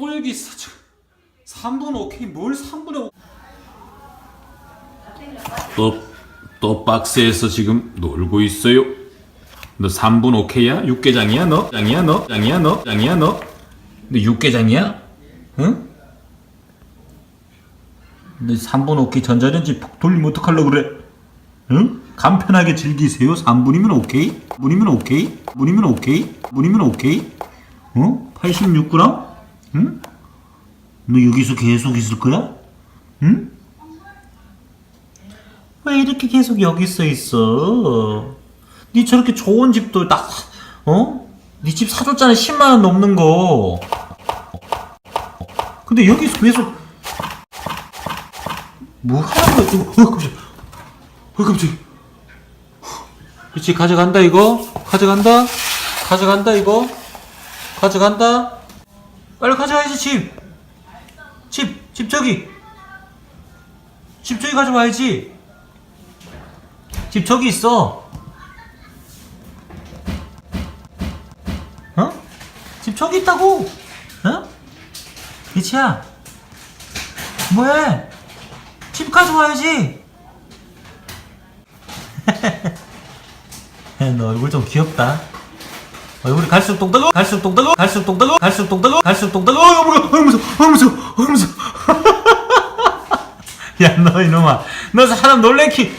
지금 3분 오케이 뭘 3분에 오... 또, 또 박스에서 지금 놀고 있어요 너 3분 오케이야? 육개장이야 너? 장이야 너? 장이야 너? 장이야 너? 너 육개장이야? 응? 너 3분 오케이 전자레인지 푹 돌리면 어떡하려고 그래? 응? 간편하게 즐기세요 3분이면 오케이? 분이면 오케이? 분이면 오케이? 분이면 오케이? 어? 86g? 응? 너 여기서 계속 있을 거야? 응? 왜 이렇게 계속 여기 서 있어? 니 저렇게 좋은 집도 딱 어? 니집 사줬잖아 10만 원 넘는 거. 근데 여기서 계속 뭐 하는 거야? 이거? 어 깜짝. 어 깜짝. 그렇지 가져간다 이거. 가져간다. 가져간다 이거. 가져간다. 빨리 가져가야지 집. 집, 집 저기. 집 저기 가져와야지. 집 저기 있어. 어? 집 저기 있다고. 어? 이치야. 뭐해? 집 가져와야지. 너 얼굴 좀 귀엽다. 얼굴이 갈수록 똥따고, 갈수록 똥따고, 갈수록 똥따고, 갈수록 똥따고, 갈수록 똥따고, 어, 뭐야, 어, 무서워, 어, 무서워, 어, 무서워. 야, 너 이놈아. 너 사람 놀래키,